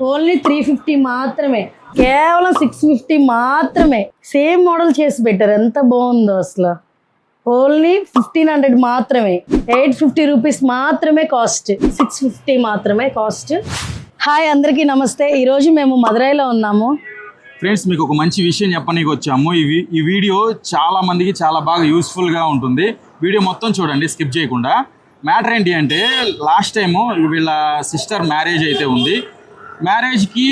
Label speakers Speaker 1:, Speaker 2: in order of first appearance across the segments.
Speaker 1: Only three fifty మాత్రమే. కేవలం six fifty మాత్రమే. సేమ్ మోడల్ చేసి పెట్టారు. ఎంత బాగుందో అసలు. ఓన్లీ ఫిఫ్టీన్ హండ్రెడ్ మాత్రమే. ఎయిట్ ఫిఫ్టీ రూపీస్ మాత్రమే కాస్ట్. సిక్స్ ఫిఫ్టీ మాత్రమే కాస్ట్. హాయ్ అందరికీ నమస్తే. ఈరోజు మేము మదురైలో ఉన్నాము.
Speaker 2: ఫ్రెండ్స్ మీకు ఒక మంచి విషయం చెప్పనీకి వచ్చాము ఈ ఈ వీడియో చాలా మందికి చాలా బాగా యూస్ఫుల్గా ఉంటుంది. వీడియో మొత్తం చూడండి స్కిప్ చేయకుండా. మ్యాటర్ ఏంటి అంటే లాస్ట్ టైము వీళ్ళ సిస్టర్ మ్యారేజ్ అయితే ఉంది. మ్యారేజ్కి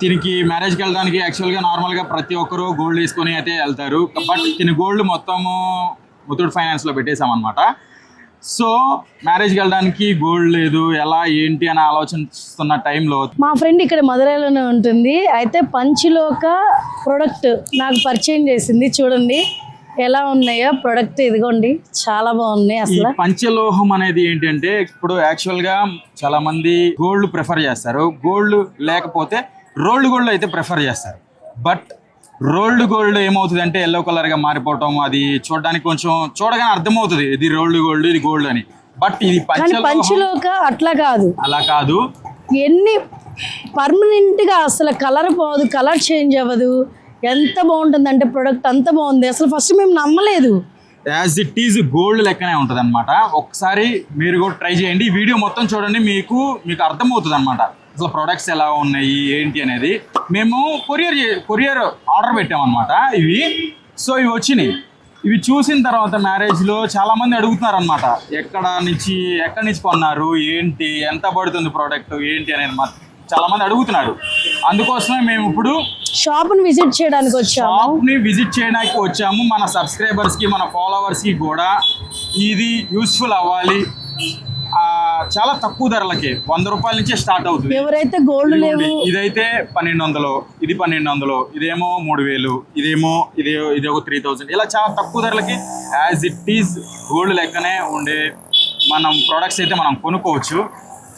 Speaker 2: తినికి మ్యారేజ్కి వెళ్ళడానికి యాక్చువల్గా నార్మల్గా ప్రతి ఒక్కరూ గోల్డ్ వేసుకొని అయితే వెళ్తారు. బట్ తిని గోల్డ్ మొత్తము ముత్తూట్ ఫైనాన్స్లో పెట్టేశామన్నమాట. సో మ్యారేజ్కి వెళ్ళడానికి గోల్డ్ లేదు ఎలా ఏంటి అని ఆలోచిస్తున్న టైంలో
Speaker 1: మా ఫ్రెండ్ ఇక్కడ మదురైలోనే ఉంటుంది. అయితే పంచిలోక ప్రోడక్ట్ నాకు పరిచయం చేసింది చూడండి. ఎలా ఉన్నాయో ప్రోడక్ట్ ఇదిగోండి. చాలా బాగున్నాయి అసలు.
Speaker 2: పంచలోహం అనేది ఏంటంటే ఇప్పుడు యాక్చువల్గా చాలా మంది గోల్డ్ ప్రిఫర్ చేస్తారు. గోల్డ్ లేకపోతే రోల్డ్ గోల్డ్ అయితే ప్రిఫర్ చేస్తారు. బట్ రోల్డ్ గోల్డ్ ఏమవుతుంది అంటే ఎల్లో కలర్గా మారిపోవటం అది చూడడానికి కొంచెం చూడగానే అర్థమవుతుంది. ఇది రోల్డ్ గోల్డ్ ఇది గోల్డ్ అని. బట్ ఇది పంచలోహం
Speaker 1: పంచిలోక అట్లా కాదు.
Speaker 2: అలా కాదు.
Speaker 1: ఎన్ని పర్మనెంట్గా అసలు కలర్ పోదు కలర్ చేంజ్ అవ్వదు. ఎంత బాగుంటుందంటే ప్రోడక్ట్ అంత బాగుంది. అసలు ఫస్ట్ మేము నమ్మలేదు.
Speaker 2: యాజ్ ఇట్ ఈజ్ గోల్డ్ లెక్కనే ఉంటుంది అనమాట ఒకసారి మీరు కూడా ట్రై చేయండి. ఈ వీడియో మొత్తం చూడండి మీకు మీకు అర్థమవుతుంది అనమాట అసలు ప్రొడక్ట్స్ ఎలా ఉన్నాయి ఏంటి అనేది. మేము కొరియర్ కొరియర్ ఆర్డర్ పెట్టామన్నమాట ఇవి. సో ఇవి వచ్చినాయి. ఇవి చూసిన తర్వాత మ్యారేజ్లో చాలామంది అడుగుతున్నారు అనమాట ఎక్కడ నుంచి ఎక్కడి నుంచి కొన్నారు ఏంటి ఎంత పడుతుంది ప్రోడక్ట్ ఏంటి అనేది చాలా మంది అడుగుతున్నారు. అందుకోసమే మేము ఇప్పుడు
Speaker 1: షాప్ని విజిట్ చేయడానికి వచ్చాము.
Speaker 2: షాప్ని విజిట్ చేయడానికి వచ్చాము. మన సబ్స్క్రైబర్స్కి మన ఫాలోవర్స్కి కూడా ఇది యూస్ఫుల్ అవ్వాలి. చాలా తక్కువ ధరలకి. వంద రూపాయల నుంచే స్టార్ట్ అవుతుంది.
Speaker 1: ఎవరైతే గోల్డ్ లేవు
Speaker 2: ఇదైతే పన్నెండు వందలు ఇది పన్నెండు వందలు ఇదేమో మూడు వేలు ఇదేమో ఇది ఇది ఒక త్రీ థౌసండ్ ఇలా చాలా తక్కువ ధరలకి యాజ్ ఇట్ ఈజ్ గోల్డ్ లెక్కనే ఉండే మనం ప్రొడక్ట్స్ అయితే మనం కొనుక్కోవచ్చు.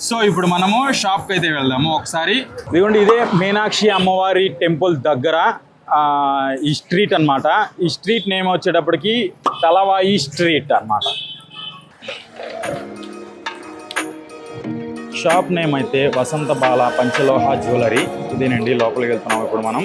Speaker 2: సో ఇప్పుడు మనము షాప్కి అయితే వెళ్దాము. ఒకసారి ఇదిగోండి ఇదే మీనాక్షి అమ్మవారి టెంపుల్ దగ్గర ఈ స్ట్రీట్ అన్నమాట. ఈ స్ట్రీట్ నేమ్ వచ్చేటప్పటికి తలవాయి స్ట్రీట్ అన్నమాట. షాప్ నేమ్ అయితే వసంత బాల పంచలోహ జ్యువెలరీ ఇదేనండి లోపలికి వెళ్తున్నాం ఇప్పుడు మనం.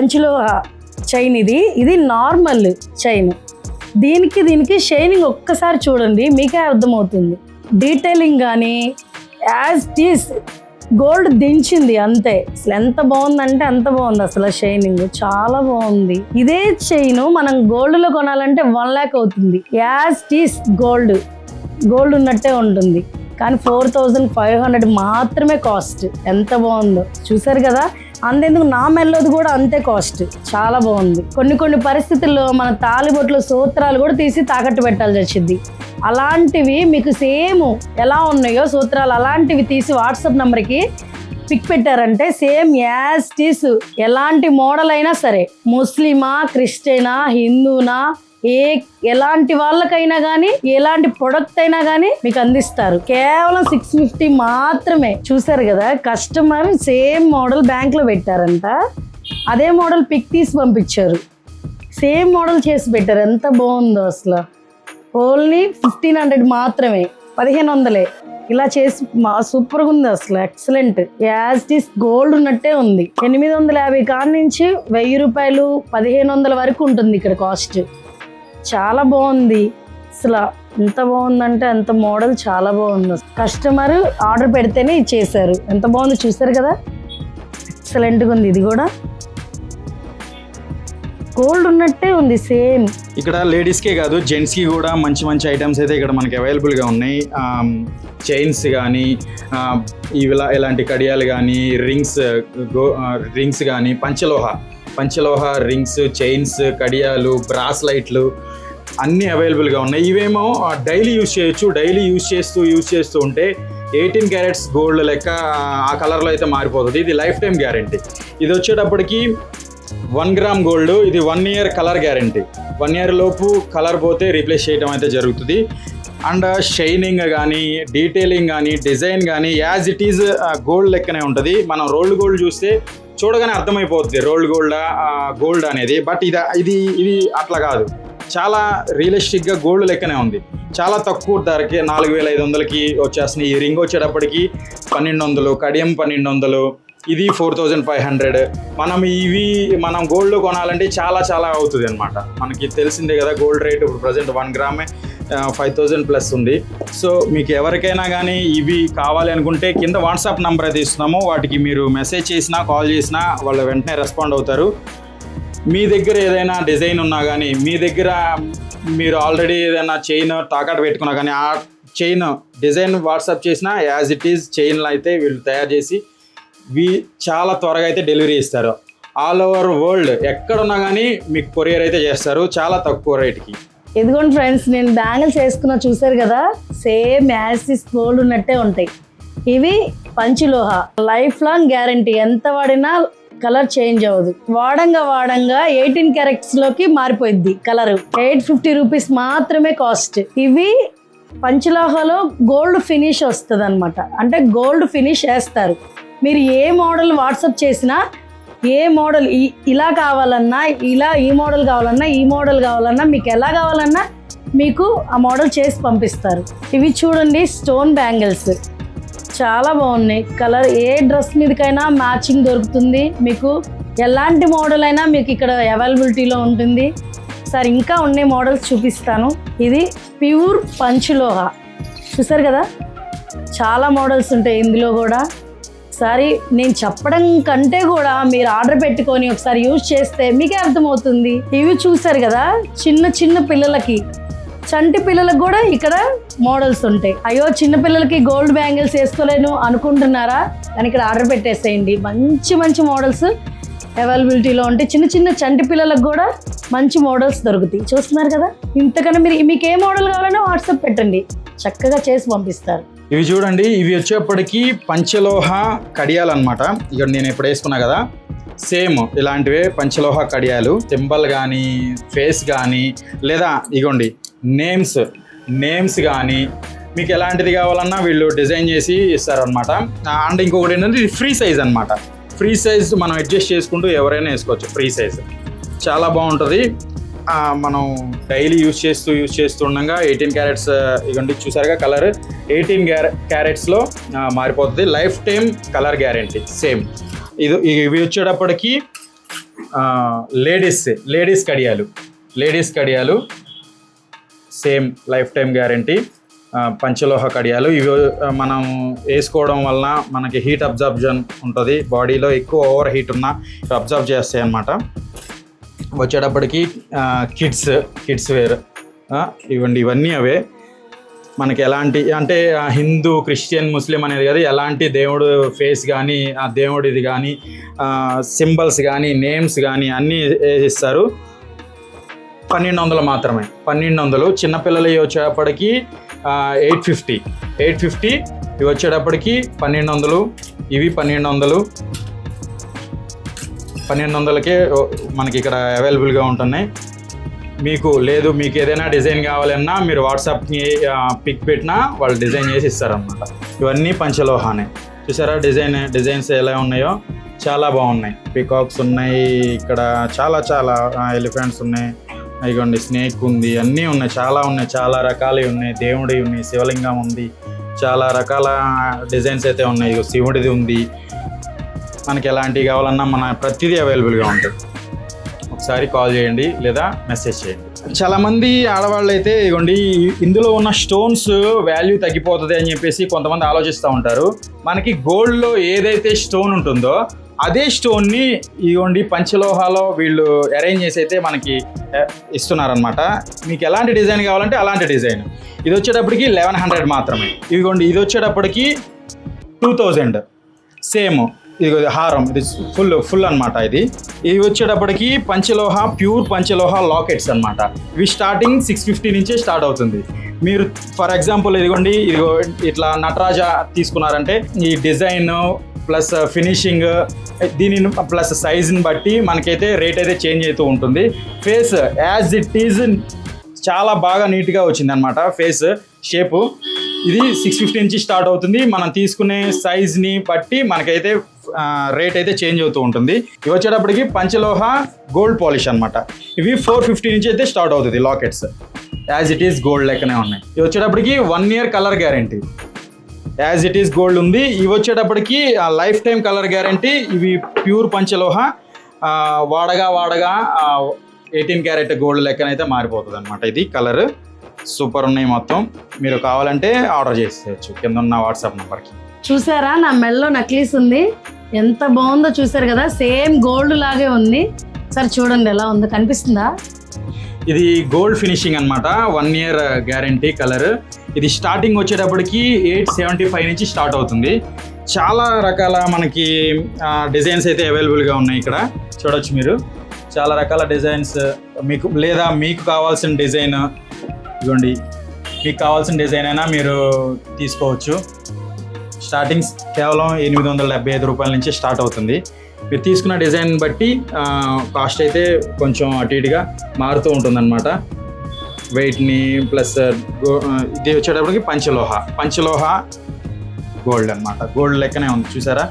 Speaker 1: పంచులో చైన్ ఇది. ఇది నార్మల్ చైన్. దీనికి దీనికి షైనింగ్ ఒక్కసారి చూడండి మీకే అర్థమవుతుంది. డీటెయిలింగ్ కానీ యాజ్ టీస్ గోల్డ్ దించింది అంతే. అసలు ఎంత బాగుందంటే అంత బాగుంది అసలు షైనింగ్. చాలా బాగుంది. ఇదే చైన్ మనం గోల్డ్లో కొనాలంటే వన్ ల్యాక్ అవుతుంది. As teas gold. గోల్డ్ ఉన్నట్టే ఉంటుంది. కానీ ఫోర్ థౌజండ్ ఫైవ్ హండ్రెడ్ మాత్రమే కాస్ట్. ఎంత బాగుందో. చూసారు కదా? అంతెందుకు నా మెల్లోది కూడా అంతే కాస్ట్. చాలా బాగుంది. కొన్ని కొన్ని పరిస్థితుల్లో మన తాలిబొట్లు సూత్రాలు కూడా తీసి తాకట్టు పెట్టాల్సి వచ్చింది. అలాంటివి మీకు సేమ్ ఎలా ఉన్నాయో సూత్రాలు అలాంటివి తీసి వాట్సాప్ నెంబర్కి పిక్ పెట్టారంటే సేమ్ యాజ్ టీస్ ఎలాంటి మోడల్ అయినా సరే ముస్లిమా క్రిస్టియనా హిందూనా ఏ ఎలాంటి వాళ్ళకైనా కానీ ఎలాంటి ప్రొడక్ట్ అయినా కానీ మీకు అందిస్తారు. కేవలం సిక్స్ ఫిఫ్టీ మాత్రమే. చూసారు కదా కస్టమర్ సేమ్ మోడల్ బ్యాంక్లో పెట్టారంట. అదే మోడల్ పిక్ తీసి పంపించారు. సేమ్ మోడల్ చేసి పెట్టారు. ఎంత బాగుందో అసలు. ఓన్లీ ఫిఫ్టీన్ హండ్రెడ్ మాత్రమే. పదిహేను వందలే. ఇలా చేసి మా సూపర్గా ఉంది అసలు. ఎక్సలెంట్ యాజ్ ఇస్ గోల్డ్ ఉన్నట్టే ఉంది. ఎనిమిది వందల యాభై కాడ నుంచి వెయ్యి రూపాయలు పదిహేను వందల వరకు ఉంటుంది ఇక్కడ కాస్ట్ చాలా బాగుంది. అసలు ఎంత బాగుందంటే అంత మోడల్ చాలా బాగుంది. కస్టమర్ ఆర్డర్ పెడితేనే ఇచ్చేసారు ఎంత బాగుంది చూసారు కదా? ఎక్సలెంట్గా ఉంది ఇది కూడా. గోల్డ్ ఉన్నట్టే ఉంది సేమ్.
Speaker 2: ఇక్కడ లేడీస్కే కాదు జెంట్స్కి కూడా మంచి మంచి ఐటమ్స్ అయితే ఇక్కడ మనకి అవైలబుల్గా ఉన్నాయి. చైన్స్ కానీ ఇలా ఇలాంటి కడియాలు కానీ రింగ్స్ గో రింగ్స్ కానీ పంచలోహ. పంచలోహ రింగ్స్ చైన్స్ కడియాలు బ్రాస్లైట్లు అన్నీ అవైలబుల్గా ఉన్నాయి. ఇవేమో డైలీ యూజ్ చేయొచ్చు డైలీ యూజ్ చేస్తూ యూజ్ చేస్తూ ఉంటే ఎయిటీన్ క్యారెట్స్ గోల్డ్ లెక్క ఆ కలర్లో అయితే మారిపోతుంది. ఇది లైఫ్ టైం గ్యారంటీ ఇది వచ్చేటప్పటికి వన్ గ్రామ్ గోల్డ్ ఇది one year colour guarantee one year లోపు కలర్ పోతే రీప్లేస్ చేయడం అయితే జరుగుతుంది. అండ్ షైనింగ్ కానీ డీటెయిలింగ్ కానీ డిజైన్ కానీ యాజ్ ఇట్ ఈజ్ గోల్డ్ లెక్కనే ఉంటుంది. మనం రోల్డ్ గోల్డ్ చూస్తే చూడగానే అర్థమైపోతుంది రోల్డ్ గోల్డ్ గోల్డ్ అనేది. బట్ ఇది ఇది ఇది అట్లా కాదు. చాలా రియలిస్టిక్గా గోల్డ్ లెక్కనే ఉంది. చాలా తక్కువ ధరకి నాలుగు వేల ఐదు వందలకి వచ్చేస్తున్నాయి. ఈ రింగ్ వచ్చేటప్పటికి పన్నెండు వందలు కడియం పన్నెండు వందలు ఇది ఫోర్ థౌజండ్ ఫైవ్ హండ్రెడ్. మనం ఇవి మనం గోల్డ్ కొనాలంటే చాలా చాలా అవుతుంది అనమాట మనకి తెలిసిందే కదా గోల్డ్ రేట్ ఇప్పుడు ప్రజెంట్ వన్ గ్రామే ఫైవ్ థౌజండ్ ప్లస్ ఉంది. సో మీకు ఎవరికైనా కానీ ఇవి కావాలి అనుకుంటే కింద వాట్సాప్ నెంబర్ అయితే ఇస్తున్నాము వాటికి మీరు మెసేజ్ చేసినా కాల్ చేసినా వాళ్ళు వెంటనే రెస్పాండ్ అవుతారు. మీ దగ్గర ఏదైనా డిజైన్ ఉన్నా కానీ మీ దగ్గర మీరు ఆల్రెడీ ఏదైనా చైన్ తాకట్టు పెట్టుకున్నా కానీ ఆ చైన్ డిజైన్ వాట్సాప్ చేసినా యాజ్ ఇట్ ఈజ్ చైన్లు అయితే వీళ్ళు తయారు చేసి వీ చాలా త్వరగా అయితే డెలివరీ ఇస్తారు. ఆల్ ఓవర్ వరల్డ్ ఎక్కడున్నా కానీ మీకు కొరియర్ అయితే చేస్తారు చాలా తక్కువ రేట్కి.
Speaker 1: ఇదిగోండి ఫ్రెండ్స్ నేను బ్యాంగిల్స్ వేసుకున్నా చూసారు కదా సేమ్ యాసిస్ గోల్డ్ ఉన్నట్టే ఉంటాయి. ఇవి పంచిలోహ లైఫ్ లాంగ్ గ్యారంటీ. ఎంత వాడినా కలర్ చేంజ్ అవ్వదు. వాడంగా వాడంగా ఎయిటీన్ క్యారెక్టర్స్లోకి మారిపోయింది కలర్. ఎయిట్ ఫిఫ్టీ రూపీస్ మాత్రమే కాస్ట్. ఇవి పంచలోహలో గోల్డ్ ఫినిష్ వస్తుంది అనమాట అంటే గోల్డ్ ఫినిష్ వేస్తారు. మీరు ఏ మోడల్ వాట్సప్ చేసినా ఏ మోడల్ ఇలా కావాలన్నా ఇలా ఈ మోడల్ కావాలన్నా ఈ మోడల్ కావాలన్నా మీకు ఎలా కావాలన్నా మీకు ఆ మోడల్ చేసి పంపిస్తారు. ఇవి చూడండి స్టోన్ బ్యాంగిల్స్. చాలా బాగున్నాయి. కలర్ ఏ డ్రెస్ మీదకైనా మ్యాచింగ్ దొరుకుతుంది. మీకు ఎలాంటి మోడల్ అయినా మీకు ఇక్కడ అవైలబిలిటీలో ఉంటుంది. సార్ ఇంకా ఉండే మోడల్స్ చూపిస్తాను. ఇది ప్యూర్ పంచులోహ. చూసారు కదా? చాలా మోడల్స్ ఉంటాయి ఇందులో కూడా. ఒకసారి నేను చెప్పడం కంటే కూడా మీరు ఆర్డర్ పెట్టుకొని ఒకసారి యూజ్ చేస్తే మీకే అర్థమవుతుంది. ఇవి చూసారు కదా? చిన్న చిన్న పిల్లలకి. చంటి పిల్లలకు కూడా ఇక్కడ మోడల్స్ ఉంటాయి. అయ్యో చిన్న పిల్లలకి గోల్డ్ బ్యాంగిల్స్ వేసుకోలేను అనుకుంటున్నారా? కానీ ఇక్కడ ఆర్డర్ పెట్టేసేయండి. మంచి మంచి మోడల్స్ అవైలబిలిటీలో ఉంటాయి చిన్న చిన్న చంటి పిల్లలకు కూడా మంచి మోడల్స్ దొరుకుతాయి. చూస్తున్నారు కదా? ఇంతకన్నా మీరు మీకు ఏ మోడల్ కావాలన్నా వాట్సాప్ పెట్టండి. చక్కగా చేసి పంపిస్తారు.
Speaker 2: ఇవి చూడండి ఇవి వచ్చేప్పటికి పంచలోహ కడియాలు అనమాట ఇక్కడ నేను ఇప్పుడు వేసుకున్నా కదా సేమ్ ఇలాంటివే పంచలోహ కడియాలు. సింబల్ కానీ ఫేస్ కానీ లేదా ఇగోండి నేమ్స్. నేమ్స్ కానీ మీకు ఎలాంటిది కావాలన్నా వీళ్ళు డిజైన్ చేసి ఇస్తారనమాట అండ్ ఇంకొకటి ఏంటంటే ఇది ఫ్రీ సైజ్ అనమాట ఫ్రీ సైజ్ మనం అడ్జస్ట్ చేసుకుంటూ ఎవరైనా వేసుకోవచ్చు ఫ్రీ సైజ్. చాలా బాగుంటుంది. మనం డైలీ యూజ్ చేస్తూ యూజ్ చేస్తూ ఉండగా ఎయిటీన్ క్యారెట్స్ ఇవ్వండి చూసారుగా కలర్? ఎయిటీన్ క్యారెట్స్లో మారిపోతుంది. Lifetime colour guarantee same. ఇది ఇవి వచ్చేటప్పటికి లేడీస్ లేడీస్ కడియాలు. లేడీస్ కడియాలు. సేమ్ లైఫ్ టైం గ్యారంటీ పంచలోహ కడియాలు. ఇవి మనం వేసుకోవడం వలన మనకి హీట్ అబ్జర్బ్జన్ ఉంటుంది. బాడీలో ఎక్కువ ఓవర్ హీట్ ఉన్నా అబ్జర్వ్ చేస్తాయి అన్నమాట. వచ్చేటప్పటికి కిడ్స్ కిడ్స్ వేర్. ఇవ్వండి ఇవన్నీ అవే. మనకి ఎలాంటి అంటే హిందూ క్రిస్టియన్ ముస్లిం అనేది కదా. ఎలాంటి దేవుడు ఫేస్ కానీ ఆ దేవుడిది కానీ సింబల్స్ కానీ నేమ్స్ కానీ అన్నీ ఇస్తారు పన్నెండు వందలు మాత్రమే. పన్నెండు వందలు చిన్నపిల్లలు వచ్చేటప్పటికి ఎయిట్ ఫిఫ్టీ. ఎయిట్ ఫిఫ్టీ ఇవి వచ్చేటప్పటికి పన్నెండు వందలు ఇవి పన్నెండు వందలు పన్నెండు వందలకే మనకి ఇక్కడ అవైలబుల్గా ఉంటున్నాయి. మీకు లేదు మీకు ఏదైనా డిజైన్ కావాలన్నా మీరు వాట్సాప్కి పిక్ పెట్టినా వాళ్ళు డిజైన్ చేసి ఇస్తారనమాట ఇవన్నీ పంచలోహానే. చూసారా డిజైన్ డిజైన్స్ ఎలా ఉన్నాయో? చాలా బాగున్నాయి. పికాక్స్ ఉన్నాయి ఇక్కడ చాలా చాలా ఎలిఫెంట్స్ ఉన్నాయి. ఇదిగోండి స్నేక్ ఉంది అన్నీ ఉన్నాయి చాలా ఉన్నాయి చాలా రకాలు ఉన్నాయి దేవుడి ఉన్నాయి శివలింగం ఉంది చాలా రకాల డిజైన్స్ అయితే ఉన్నాయి ఇగో శివుడిది ఉంది. మనకి ఎలాంటివి కావాలన్నా మన ప్రతిదీ అవైలబుల్గా ఉంటుంది. ఒకసారి కాల్ చేయండి లేదా మెసేజ్ చేయండి. చాలామంది ఆడవాళ్ళు అయితే ఇగోండి ఇందులో ఉన్న స్టోన్స్ వాల్యూ తగ్గిపోతుంది అని చెప్పేసి కొంతమంది ఆలోచిస్తూ ఉంటారు. మనకి గోల్డ్లో ఏదైతే స్టోన్ ఉంటుందో అదే స్టోన్ని ఇదిగోండి పంచలోహాలో వీళ్ళు అరేంజ్ చేసి అయితే మనకి ఇస్తున్నారనమాట మీకు ఎలాంటి డిజైన్ కావాలంటే అలాంటి డిజైన్. ఇది వచ్చేటప్పటికి లెవెన్ హండ్రెడ్ మాత్రమే. ఇదిగోండి ఇది వచ్చేటప్పటికి టూ థౌజండ్. సేమ్. ఇది హారం. ఇది ఫుల్ ఫుల్ అన్నమాట ఇది. ఇది వచ్చేటప్పటికి పంచలోహ ప్యూర్ పంచలోహ లాకెట్స్ అన్నమాట. ఇవి స్టార్టింగ్ సిక్స్ ఫిఫ్టీ నుంచే స్టార్ట్ అవుతుంది. మీరు ఫర్ ఎగ్జాంపుల్ ఇదిగోండి ఇదిగో ఇట్లా నటరాజ తీసుకున్నారంటే ఈ డిజైన్ ప్లస్ ఫినిషింగ్ దీనిని ప్లస్ సైజుని బట్టి మనకైతే రేట్ అయితే చేంజ్ అవుతూ ఉంటుంది. ఫేస్ యాజ్ ఇట్ ఈజ్ చాలా బాగా నీట్గా వచ్చింది అనమాట ఫేస్ షేపు ఇది సిక్స్ ఫిఫ్టీ నుంచి స్టార్ట్ అవుతుంది. మనం తీసుకునే సైజ్ని బట్టి మనకైతే రేట్ అయితే చేంజ్ అవుతూ ఉంటుంది. ఇవి వచ్చేటప్పటికి పంచలోహ గోల్డ్ పాలిష్ అనమాట ఇవి ఫోర్ ఫిఫ్టీ నుంచి అయితే స్టార్ట్ అవుతుంది lockets as it is gold లెక్కనే ఉన్నాయి. ఇవి వచ్చేటప్పటికి one year colour guarantee as it is gold ఉంది. ఇవి వచ్చేటప్పటికి లైఫ్ టైం కలర్ గ్యారంటీ ఇవి ప్యూర్ పంచలోహ వాడగా వాడగా ఎయిటీన్ క్యారెట్ గోల్డ్ లెక్కనైతే మారిపోతుంది అనమాట ఇది కలర్ సూపర్ ఉన్నాయి మొత్తం. మీరు కావాలంటే ఆర్డర్ చేసేయచ్చు. కింద ఉన్న వాట్సాప్ నెంబర్కి
Speaker 1: చూసారా? నా మెల్లో నక్లీస్ ఉంది. ఎంత బాగుందో చూసారు కదా? సేమ్ గోల్డ్ లాగే ఉంది. సరే చూడండి ఎలా ఉందో. కనిపిస్తుందా?
Speaker 2: ఇది గోల్డ్ ఫినిషింగ్ అనమాట వన్ ఇయర్ గ్యారంటీ కలర్ ఇది స్టార్టింగ్ వచ్చేటప్పటికి ఎయిట్ సెవెంటీ ఫైవ్ నుంచి స్టార్ట్ అవుతుంది. చాలా రకాల మనకి డిజైన్స్ అయితే అవైలబుల్గా ఉన్నాయి ఇక్కడ. చూడొచ్చు మీరు. చాలా రకాల డిజైన్స్ uh, మీకు లేదా మీకు కావాల్సిన డిజైన్ uh, ఇదిగోండి. మీకు కావాల్సిన డిజైన్ అయినా మీరు తీసుకోవచ్చు. స్టార్టింగ్స్ కేవలం ఎనిమిది వందల డెబ్బై ఐదు రూపాయల నుంచి స్టార్ట్ అవుతుంది. మీరు తీసుకున్న డిజైన్ బట్టి కాస్ట్ అయితే కొంచెం అటు ఇటుగా మారుతూ ఉంటుందన్నమాట. వెయిట్ని ప్లస్ ఇది వచ్చేటప్పటికి పంచలోహ. పంచలోహ గోల్డ్ అన్నమాట. గోల్డ్ లెక్కనే ఉంది చూసారా?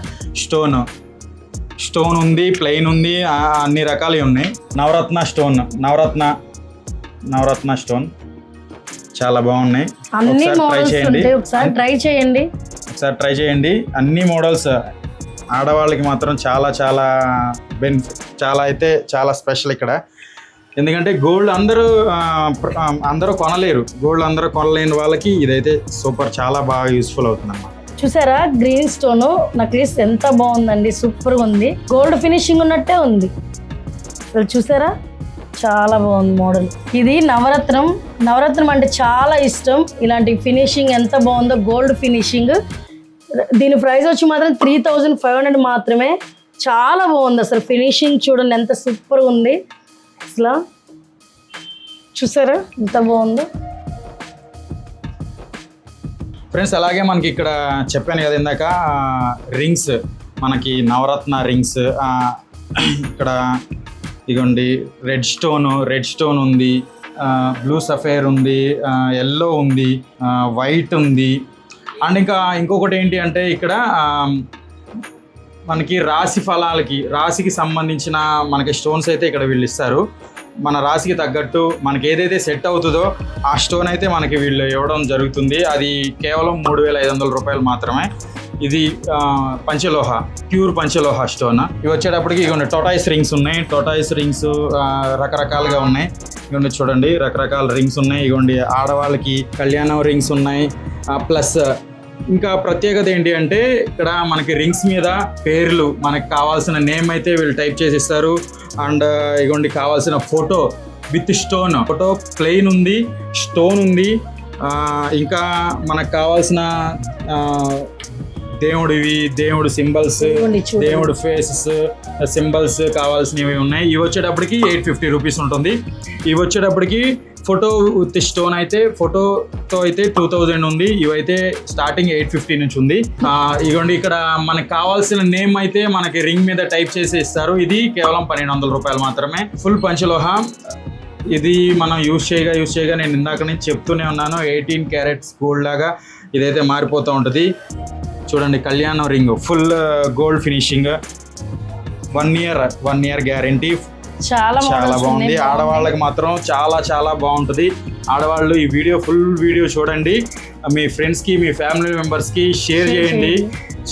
Speaker 2: స్టోన్ స్టోన్ ఉంది ప్లెయిన్ ఉంది అన్ని రకాలు ఉన్నాయి. నవరత్న స్టోన్ నవరత్న నవరత్న స్టోన్ చాలా బాగున్నాయి.
Speaker 1: అన్ని
Speaker 2: ఒకసారి ట్రై
Speaker 1: మోడల్స్
Speaker 2: చేయండి.
Speaker 1: ఉంటాయి ఒకసారి ట్రై చేయండి.
Speaker 2: ఒకసారి ట్రై చేయండి. అన్ని మోడల్స్ ఆడవాళ్ళకి మాత్రం చాలా చాలా బెనిఫిట్ చాలా అయితే చాలా స్పెషల్ ఇక్కడ. ఎందుకంటే గోల్డ్ అందరూ అందరూ కొనలేరు. గోల్డ్ అందరూ కొనలేని వాళ్ళకి ఇదైతే సూపర్ చాలా బాగా యూస్ఫుల్ అవుతుంది అన్నమాట
Speaker 1: చూసారా? గ్రీన్ స్టోన్ నక్లీస్ ఎంత బాగుందండి. సూపర్గా ఉంది. గోల్డ్ ఫినిషింగ్ ఉన్నట్టే ఉంది. అసలు చూసారా? చాలా బాగుంది మోడల్. ఇది నవరత్నం. నవరత్నం అంటే చాలా ఇష్టం. ఇలాంటి ఫినిషింగ్ ఎంత బాగుందో గోల్డ్ ఫినిషింగ్. దీని ప్రైస్ వచ్చి మాత్రం త్రీ థౌజండ్ ఫైవ్ హండ్రెడ్ మాత్రమే. చాలా బాగుంది అసలు ఫినిషింగ్ చూడండి ఎంత సూపర్గా ఉంది. అసలు చూసారా? ఎంత బాగుందో.
Speaker 2: ఫ్రెండ్స్ అలాగే మనకి ఇక్కడ చెప్పాను కదా ఇందాక రింగ్స్ మనకి నవరత్న రింగ్స్ ఇక్కడ ఇగోండి రెడ్ స్టోన్ రెడ్ స్టోన్ ఉంది బ్లూ సఫేర్ ఉంది ఎల్లో ఉంది వైట్ ఉంది అండ్ ఇంకా ఇంకొకటి ఏంటి అంటే ఇక్కడ మనకి రాశి ఫలాలకి రాశికి సంబంధించిన మనకి స్టోన్స్ అయితే ఇక్కడ వీళ్ళు ఇస్తారు. మన రాశికి తగ్గట్టు మనకి ఏదైతే సెట్ అవుతుందో ఆ స్టోన్ అయితే మనకి వీళ్ళు ఇవ్వడం జరుగుతుంది. అది కేవలం మూడు వేల ఐదు వందల రూపాయలు మాత్రమే. ఇది పంచలోహ ప్యూర్ పంచలోహ స్టోన్ ఇవి వచ్చేటప్పటికి ఇవి టోటాయిస్ రింగ్స్ ఉన్నాయి. టోటాయిస్ రింగ్స్ రకరకాలుగా ఉన్నాయి. ఇగోండి చూడండి రకరకాల రింగ్స్ ఉన్నాయి. ఇవ్వండి ఆడవాళ్ళకి కళ్యాణం రింగ్స్ ఉన్నాయి. ప్లస్ ఇంకా ప్రత్యేకత ఏంటి అంటే ఇక్కడ మనకి రింగ్స్ మీద పేర్లు మనకి కావాల్సిన నేమ్ అయితే వీళ్ళు టైప్ చేసి ఇస్తారు అండ్ ఇగోండి కావాల్సిన photo with stone. Photo plain ఉంది స్టోన్ ఉంది. ఆ, ఇంకా మనకు కావాల్సిన ఆ, దేవుడివి దేవుడు సింబల్స్. దేవుడు ఫేసెస్ సింబల్స్ కావాల్సినవి ఉన్నాయి. ఇవి వచ్చేటప్పటికి ఎయిట్ ఫిఫ్టీ రూపీస్ ఉంటుంది. ఇవి వచ్చేటప్పటికి ఫోటో విత్ స్టోన్ అయితే ఫోటోతో అయితే టూ థౌజండ్ ఉంది. ఇవైతే స్టార్టింగ్ ఎయిట్ ఫిఫ్టీ నుంచి ఉంది. ఇదిగోండి ఇక్కడ మనకు కావాల్సిన నేమ్ అయితే మనకి రింగ్ మీద టైప్ చేసి ఇస్తారు. ఇది కేవలం పన్నెండు వందల రూపాయలు మాత్రమే. ఫుల్ పంచలోహ ఇది మనం యూజ్ చేయగా యూజ్ చేయగా నేను ఇందాక నుంచి చెప్తూనే ఉన్నాను. ఎయిటీన్ క్యారెట్స్ గోల్డ్ లాగా ఇదైతే మారిపోతూ ఉంటుంది. చూడండి కళ్యాణం ring. Full gold finishing. One year one year guarantee.
Speaker 1: చాలా
Speaker 2: చాలా బాగుంది. ఆడవాళ్ళకి మాత్రం చాలా చాలా బాగుంటుంది. ఆడవాళ్ళు ఈ వీడియో ఫుల్ వీడియో చూడండి. మీ ఫ్రెండ్స్కి మీ ఫ్యామిలీ మెంబర్స్కి షేర్ చేయండి.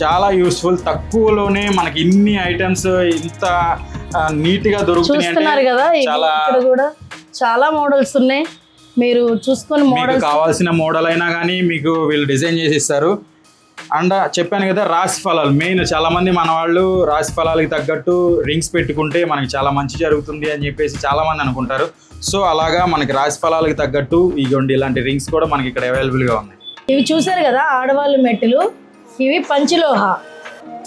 Speaker 2: చాలా యూస్ఫుల్ తక్కువలోనే మనకి ఇన్ని ఐటమ్స్ ఇంత నీట్గా దొరుకుతున్నాయి
Speaker 1: కదా
Speaker 2: చాలా
Speaker 1: కూడా చాలా మోడల్స్ ఉన్నాయి. మీరు చూసుకొని
Speaker 2: మీకు
Speaker 1: మోడల్స్
Speaker 2: కావాల్సిన మోడల్ అయినా కానీ మీకు వీళ్ళు డిజైన్ చేసి ఇస్తారు. అండ్ చెప్పాను కదా రాశి ఫలాలు. మెయిన్ చాలామంది మన వాళ్ళు రాశి ఫలాలకి తగ్గట్టు రింగ్స్ పెట్టుకుంటే మనకి చాలా మంచి జరుగుతుంది అని చెప్పేసి చాలామంది అనుకుంటారు. సో అలాగా మనకి రాశి ఫలాలకి తగ్గట్టు ఇగోండి ఇలాంటి రింగ్స్ కూడా మనకి ఇక్కడ అవైలబుల్గా ఉన్నాయి.
Speaker 1: ఇవి చూసారు కదా ఆడవాళ్ళు మెట్టులు ఇవి పంచలోహ.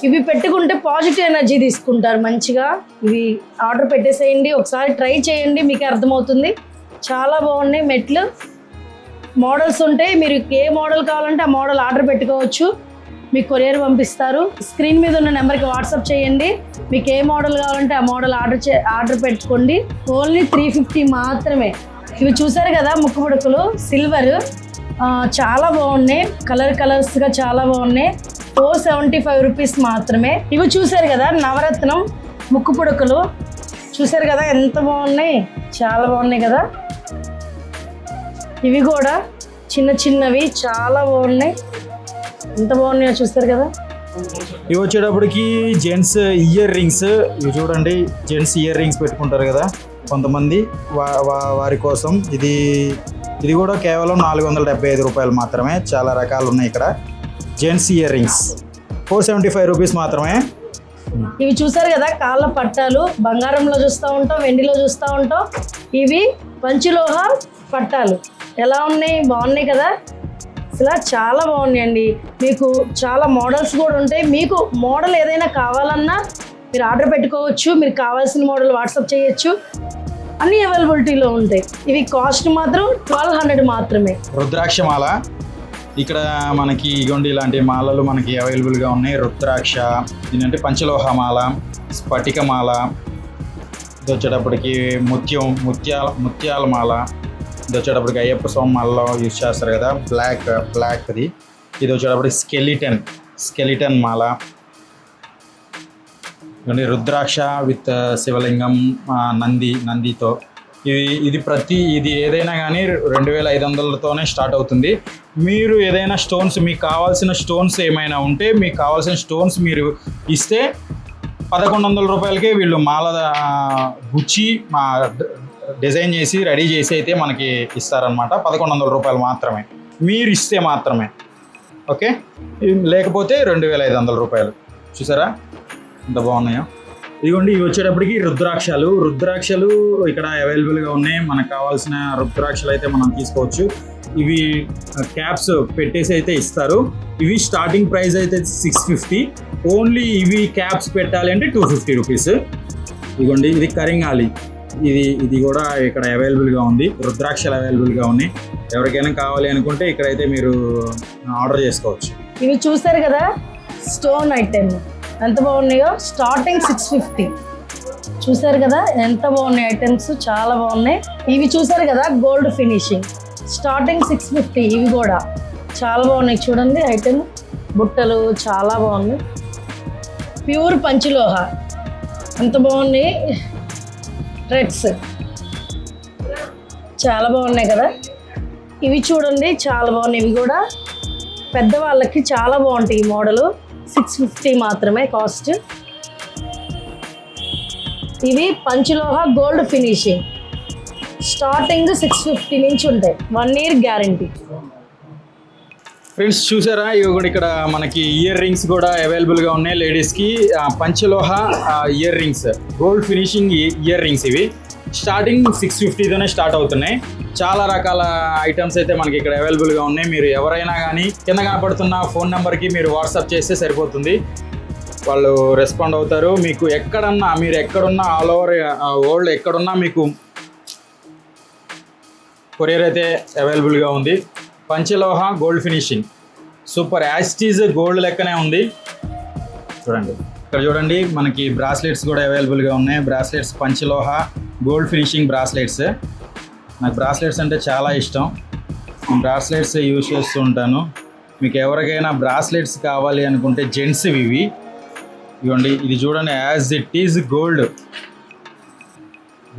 Speaker 1: ఇవి పెట్టుకుంటే పాజిటివ్ ఎనర్జీ తీసుకుంటారు మంచిగా. ఇవి ఆర్డర్ పెట్టేసేయండి ఒకసారి ట్రై చేయండి మీకు అర్థమవుతుంది. చాలా బాగున్నాయి మెట్లు. మోడల్స్ ఉంటాయి మీరు ఏ మోడల్ కావాలంటే ఆ మోడల్ ఆర్డర్ పెట్టుకోవచ్చు. మీకు కొరియర్ పంపిస్తారు. స్క్రీన్ మీద ఉన్న నెంబర్కి వాట్సాప్ చేయండి. మీకు ఏ మోడల్ కావాలంటే ఆ మోడల్ ఆర్డర్ చే ఆర్డర్ పెట్టుకోండి. ఓన్లీ త్రీ ఫిఫ్టీ మాత్రమే. ఇవి చూసారు కదా ముక్కు పుడకలు? సిల్వర్ చాలా బాగున్నాయి. కలర్ కలర్స్గా చాలా బాగున్నాయి. ఫోర్ సెవెంటీ ఫైవ్ రూపీస్ మాత్రమే. ఇవి చూసారు కదా నవరత్నం ముక్కు పుడకలు. చూసారు కదా ఎంత బాగున్నాయి? చాలా బాగున్నాయి కదా. ఇవి కూడా చిన్న చిన్నవి చాలా బాగున్నాయి. ఎంత బాగున్నాయో చూస్తారు కదా?
Speaker 2: ఇవి వచ్చేటప్పటికి జెంట్స్ ఇయర్ రింగ్స్. ఇవి చూడండి జెంట్స్ ఇయర్ రింగ్స్ పెట్టుకుంటారు కదా కొంతమంది వారి కోసం. ఇది ఇది కూడా కేవలం నాలుగు వందల డెబ్బై ఐదు రూపాయలు మాత్రమే. చాలా రకాలు ఉన్నాయి ఇక్కడ. Gents ear rings. Four seventy five rupees మాత్రమే.
Speaker 1: ఇవి చూసారు కదా కాళ్ళ పట్టాలు బంగారంలో చూస్తూ ఉంటాం వెండిలో చూస్తూ ఉంటాం. ఇవి పంచలోహ పట్టాలు. ఎలా ఉన్నాయి? బాగున్నాయి కదా? అసలు చాలా బాగున్నాయండి. మీకు చాలా మోడల్స్ కూడా ఉంటాయి. మీకు మోడల్ ఏదైనా కావాలన్నా మీరు ఆర్డర్ పెట్టుకోవచ్చు. మీరు కావాల్సిన మోడల్ వాట్సాప్ చేయొచ్చు. అన్ని అవైలబిలిటీలో ఉంటాయి. ఇవి కాస్ట్ మాత్రం ట్వెల్వ్ హండ్రెడ్ మాత్రమే.
Speaker 2: రుద్రాక్ష మాల ఇక్కడ మనకి ఇగోండి ఇలాంటి మాలలు మనకి అవైలబుల్గా ఉన్నాయి. రుద్రాక్ష ఏంటంటే పంచలోహ మాల స్ఫటిక మాల ఇది వచ్చేటప్పటికి ముత్యం ముత్యాల ముత్యాల మాల ఇది వచ్చేటప్పటికి అయ్యప్ప స్వామి మాలలో యూజ్ చేస్తారు కదా బ్లాక్ బ్లాక్ది ఇది వచ్చేటప్పటికి స్కెలిటన్ స్కెలిటన్ మాల. ఇవన్నీ రుద్రాక్ష విత్ uh, శివలింగం నంది నందితో. ఇది ఇది ప్రతి ఇది ఏదైనా కానీ రెండు వేల ఐదు వందలతోనే స్టార్ట్ అవుతుంది. మీరు ఏదైనా స్టోన్స్ మీకు కావాల్సిన స్టోన్స్ ఏమైనా ఉంటే మీకు కావాల్సిన స్టోన్స్ మీరు ఇస్తే పదకొండు వందల రూపాయలకే వీళ్ళు మాల గుచ్చి మా డిజైన్ చేసి రెడీ చేసి అయితే మనకి ఇస్తారనమాట పదకొండు వందల రూపాయలు మాత్రమే. మీరు ఇస్తే మాత్రమే. ఓకే? లేకపోతే రెండు వేల ఐదు వందల రూపాయలు. చూసారా? ఎంత బాగున్నాయో. ఇదిగోండి ఇవి వచ్చేటప్పటికి రుద్రాక్షలు. రుద్రాక్షలు ఇక్కడ అవైలబుల్గా ఉన్నాయి. మనకు కావాల్సిన రుద్రాక్షలు అయితే మనం తీసుకోవచ్చు. ఇవి క్యాప్స్ పెట్టేసి అయితే ఇస్తారు. ఇవి స్టార్టింగ్ ప్రైస్ అయితే సిక్స్ ఫిఫ్టీ ఓన్లీ ఇవి క్యాప్స్ పెట్టాలి అంటే టూ ఫిఫ్టీ రూపీస్ ఇదిగోండి ఇది కరింగాలి. ఇది ఇది కూడా ఇక్కడ అవైలబుల్గా ఉంది. రుద్రాక్షలు అవైలబుల్గా ఉన్నాయి. ఎవరికైనా కావాలి అనుకుంటే ఇక్కడైతే మీరు ఆర్డర్ చేసుకోవచ్చు.
Speaker 1: ఇవి చూసారు కదా? స్టోన్ ఐటెం ఎంత బాగున్నాయో? స్టార్టింగ్ సిక్స్ ఫిఫ్టీ చూసారు కదా? ఎంత బాగున్నాయి ఐటమ్స్ చాలా బాగున్నాయి. ఇవి చూసారు కదా? Gold finishing starting six fifty ఇవి కూడా. చాలా బాగున్నాయి చూడండి ఐటెమ్ బుట్టలు చాలా బాగున్నాయి. ప్యూర్ పంచలోహ. ఎంత బాగున్నాయి? రెడ్స్ చాలా బాగున్నాయి కదా? ఇవి చూడండి చాలా బాగున్నాయి. ఇవి కూడా పెద్దవాళ్ళకి చాలా బాగుంటాయి ఈ మోడలు. సిక్స్ ఫిఫ్టీ మాత్రమే కాస్ట్ ఇవి పంచలోహ gold finishing starting six fifty నుంచి ఉంటాయి. వన్ ఇయర్ గ్యారంటీ
Speaker 2: ఫ్రెండ్స్ చూసారా? ఇవి కూడా ఇక్కడ మనకి ఇయర్ రింగ్స్ కూడా అవైలబుల్గా ఉన్నాయి లేడీస్కి ఆ, పంచలోహ ear rings gold finishing ear rings ఇవి. స్టార్టింగ్ సిక్స్ ఫిఫ్టీతోనే స్టార్ట్ అవుతున్నాయి. చాలా రకాల ఐటమ్స్ అయితే మనకి ఇక్కడ అవైలబుల్గా ఉన్నాయి. మీరు ఎవరైనా కానీ కింద కనపడుతున్న ఫోన్ నెంబర్కి మీరు వాట్సాప్ చేస్తే సరిపోతుంది. వాళ్ళు రెస్పాండ్ అవుతారు. మీకు ఎక్కడన్నా మీరు ఎక్కడున్నా ఆల్ ఓవర్ వరల్డ్ ఎక్కడున్నా మీకు కొరియర్ అయితే అవైలబుల్గా ఉంది. పంచలోహ gold finishing. Super. As it is gold లెక్కనే ఉంది. చూడండి. ఇక్కడ చూడండి మనకి బ్రాస్లెట్స్ కూడా అవైలబుల్గా ఉన్నాయి. బ్రాస్లెట్స్ పంచలోహ గోల్డ్ ఫినిషింగ్ బ్రాస్లెట్స్ నాకు బ్రాస్లెట్స్ అంటే చాలా ఇష్టం. బ్రాస్లెట్స్ యూజ్ చేస్తూ ఉంటాను. మీకు ఎవరికైనా బ్రాస్లెట్స్ కావాలి అనుకుంటే జెంట్స్ ఇవి. ఇవ్వండి ఇది చూడండి. As it is gold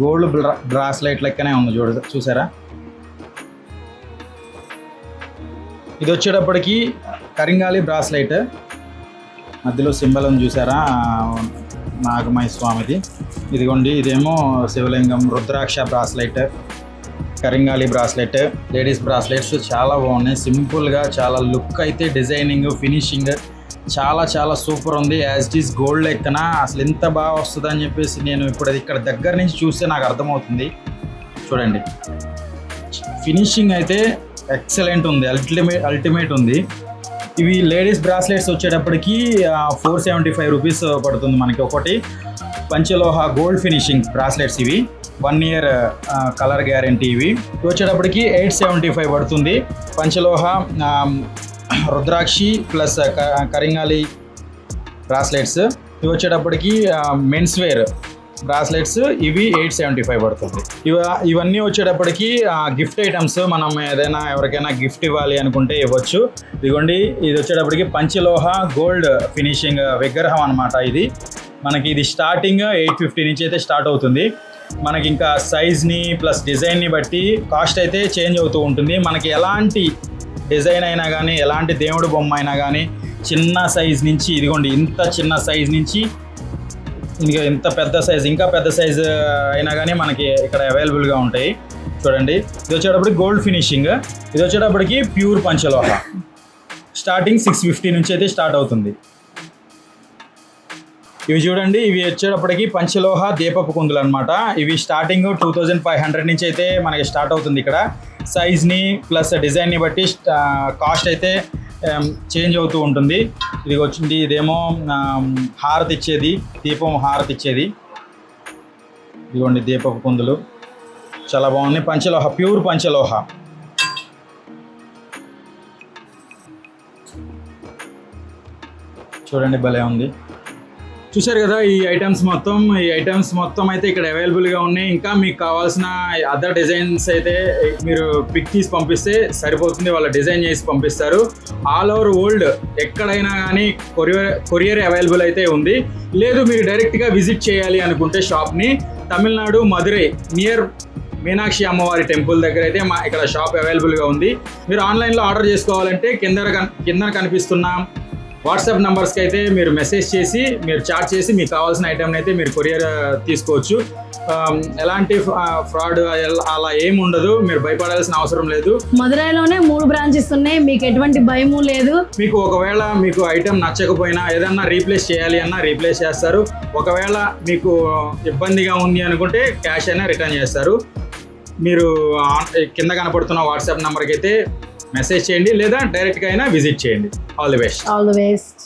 Speaker 2: gold bracelet లెక్కనే ఉంది. చూడ చూసారా? ఇది వచ్చేటప్పటికి కరింగాలి బ్రాస్లైట్. మధ్యలో సింబల్ ఉంది చూసారా నాగమయ స్వామిది. ఇదిగోండి ఇదేమో శివలింగం రుద్రాక్ష బ్రాస్లైట్ కరింగాలి బ్రాస్లెట్ లేడీస్ బ్రాస్లెట్స్ చాలా బాగున్నాయి. సింపుల్గా చాలా లుక్ అయితే డిజైనింగ్ ఫినిషింగ్ చాలా చాలా సూపర్ ఉంది. యాజ్ ఇట్ ఈస్ గోల్డ్ ఎక్కన అసలు ఎంత బాగా వస్తుంది అని చెప్పేసి నేను ఇప్పుడు అది ఇక్కడ దగ్గర నుంచి చూస్తే నాకు అర్థమవుతుంది. చూడండి. ఫినిషింగ్ అయితే ఎక్సలెంట్ ఉంది. అల్టిమేట్ అల్టిమేట్ ఉంది. ఇవి లేడీస్ బ్రాస్లెట్స్ వచ్చేటప్పటికి ఫోర్ సెవెంటీ ఫైవ్ రూపీస్ పడుతుంది మనకి ఒకటి. పంచలోహ గోల్డ్ ఫినిషింగ్ బ్రాస్లెట్స్ ఇవి. వన్ ఇయర్ కలర్ గ్యారంటీ ఇవి. వచ్చేటప్పటికి ఎయిట్ సెవెంటీ ఫైవ్ పడుతుంది. పంచలోహ రుద్రాక్షి ప్లస్ క- కరింగాలి బ్రాస్లెట్స్ ఇవి వచ్చేటప్పటికి మెన్స్ వేర్ బ్రాస్లెట్స్ ఇవి ఎయిట్ సెవెంటీ ఫైవ్ పడుతుంది. ఇవ ఇవన్నీ వచ్చేటప్పటికి గిఫ్ట్ ఐటమ్స్ మనం ఏదైనా ఎవరికైనా గిఫ్ట్ ఇవ్వాలి అనుకుంటే ఇవ్వచ్చు. ఇదిగోండి ఇది వచ్చేటప్పటికి పంచలోహ గోల్డ్ ఫినిషింగ్ విగ్రహం అనమాట ఇది. మనకి ఇది స్టార్టింగ్ ఎయిట్ ఫిఫ్టీ నుంచి అయితే స్టార్ట్ అవుతుంది. మనకి ఇంకా సైజ్ని ప్లస్ డిజైన్ని బట్టి కాస్ట్ అయితే చేంజ్ అవుతూ ఉంటుంది. మనకి ఎలాంటి డిజైన్ అయినా కానీ ఎలాంటి దేవుడు బొమ్మ అయినా కానీ చిన్న సైజ్ నుంచి ఇదిగోండి ఇంత చిన్న సైజ్ నుంచి ఇంకా ఇంత పెద్ద సైజ్ ఇంకా పెద్ద సైజ్ అయినా కానీ మనకి ఇక్కడ అవైలబుల్గా ఉంటాయి. చూడండి. ఇది వచ్చేటప్పటికి గోల్డ్ ఫినిషింగ్ ఇది వచ్చేటప్పటికి pure panchaloha. Starting six fifty నుంచి అయితే స్టార్ట్ అవుతుంది. ఇవి చూడండి ఇవి వచ్చేటప్పటికి పంచలోహ దీపపు కుందులు అనమాట ఇవి starting two thousand five hundred నుంచి అయితే మనకి స్టార్ట్ అవుతుంది ఇక్కడ. సైజ్ని ప్లస్ డిజైన్ని బట్టి కాస్ట్ అయితే చేంజ్ అవుతూ ఉంటుంది. ఇది వచ్చింది ఇదేమో హారతి ఇచ్చేది దీపం హారతి ఇచ్చేది. ఇదిగోండి దీపపు కుందులు. చాలా బాగుంది పంచలోహ ప్యూర్ పంచలోహ. చూడండి భలే ఉంది. చూశారు కదా ఈ ఐటమ్స్ మొత్తం ఈ ఐటమ్స్ మొత్తం అయితే ఇక్కడ అవైలబుల్గా ఉన్నాయి. ఇంకా మీకు కావాల్సిన అదర్ డిజైన్స్ అయితే మీరు పిక్ తీసి పంపిస్తే సరిపోతుంది వాళ్ళ డిజైన్ చేసి పంపిస్తారు. ఆల్ ఓవర్ వరల్డ్ ఎక్కడైనా కానీ కొరియర్ కొరియర్ అవైలబుల్ అయితే ఉంది. లేదు మీరు డైరెక్ట్గా విజిట్ చేయాలి అనుకుంటే షాప్ని తమిళనాడు మధురై నియర్ మీనాక్షి అమ్మవారి టెంపుల్ దగ్గర అయితే మా ఇక్కడ షాప్ అవైలబుల్గా ఉంది. మీరు ఆన్లైన్లో ఆర్డర్ చేసుకోవాలంటే కింద కన్- కింద కనిపిస్తున్న వాట్సాప్ నెంబర్స్కి అయితే మీరు మెసేజ్ చేసి మీరు చాట్ చేసి మీకు కావాల్సిన ఐటమ్ని అయితే మీరు కొరియర్ తీసుకోవచ్చు. ఎలాంటి ఫ్రాడ్ అలా ఏమి ఉండదు. మీరు భయపడాల్సిన అవసరం లేదు.
Speaker 1: మదురైలోనే మూడు బ్రాంచెస్ ఉన్నాయి. మీకు ఎటువంటి భయము లేదు.
Speaker 2: మీకు ఒకవేళ మీకు ఐటెం నచ్చకపోయినా ఏదన్నా రీప్లేస్ చేయాలి అన్నా రీప్లేస్ చేస్తారు. ఒకవేళ మీకు ఇబ్బందిగా ఉంది అనుకుంటే క్యాష్ అయినా రిటర్న్ చేస్తారు. మీరు కింద కనపడుతున్న వాట్సాప్ నెంబర్కి అయితే మెసేజ్ చేయండి లేదా డైరెక్ట్గా అయినా విజిట్ చేయండి. All the best
Speaker 1: all the best